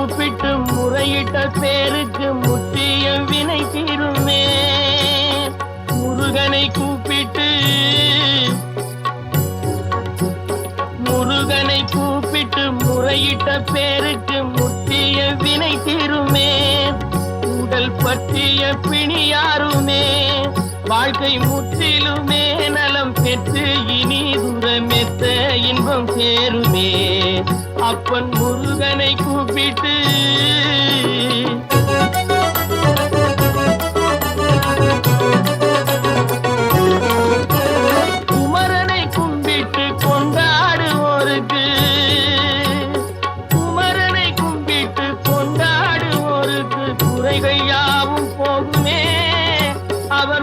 கூப்பிட்டு முறையிட்ட பேருக்கு முத்தியம் வினை தீருமே. முருகனை கூப்பிட்டு முருகனை கூப்பிட்டு முறையிட்ட பேருக்கு முத்திய வினை தீருமே. உடல் பற்றிய பிணியாருமே வாழ்க்கை முற்றிலுமே நலம் பெற்று இனி துரமே. இன்பம் சேருமே. அப்பன் முருகனை கூப்பிட்டு. குமரனை கும்பிட்டு கொண்டாடுவோருக்கு. குமரனை கும்பிட்டு கொண்டாடுவோருக்கு குறைகள் யாவும் போகுமே. அவர்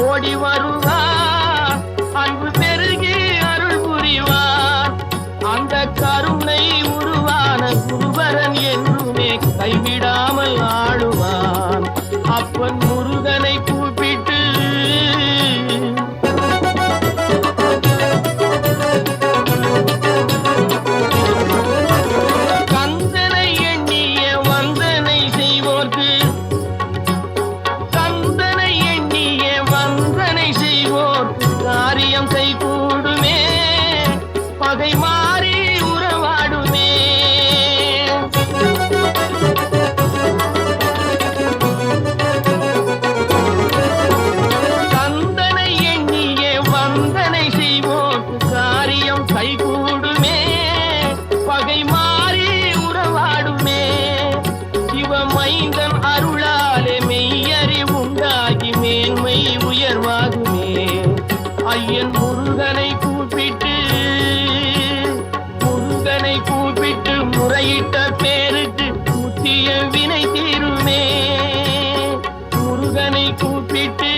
ஓடி வருவார் அன்பு பெருகி அருள் புரிவார் அந்த கருணை உருவான குருவரன் என்றுமே கைவிடாமல் ஆடுவான் அப்பன் முருகனை ஐயன் முருகனை கூப்பிட்டு முருகனை கூப்பிட்டு முறையிட்ட பேருக்கு கூத்திய வினை தீருமே. முருகனை கூப்பிட்டு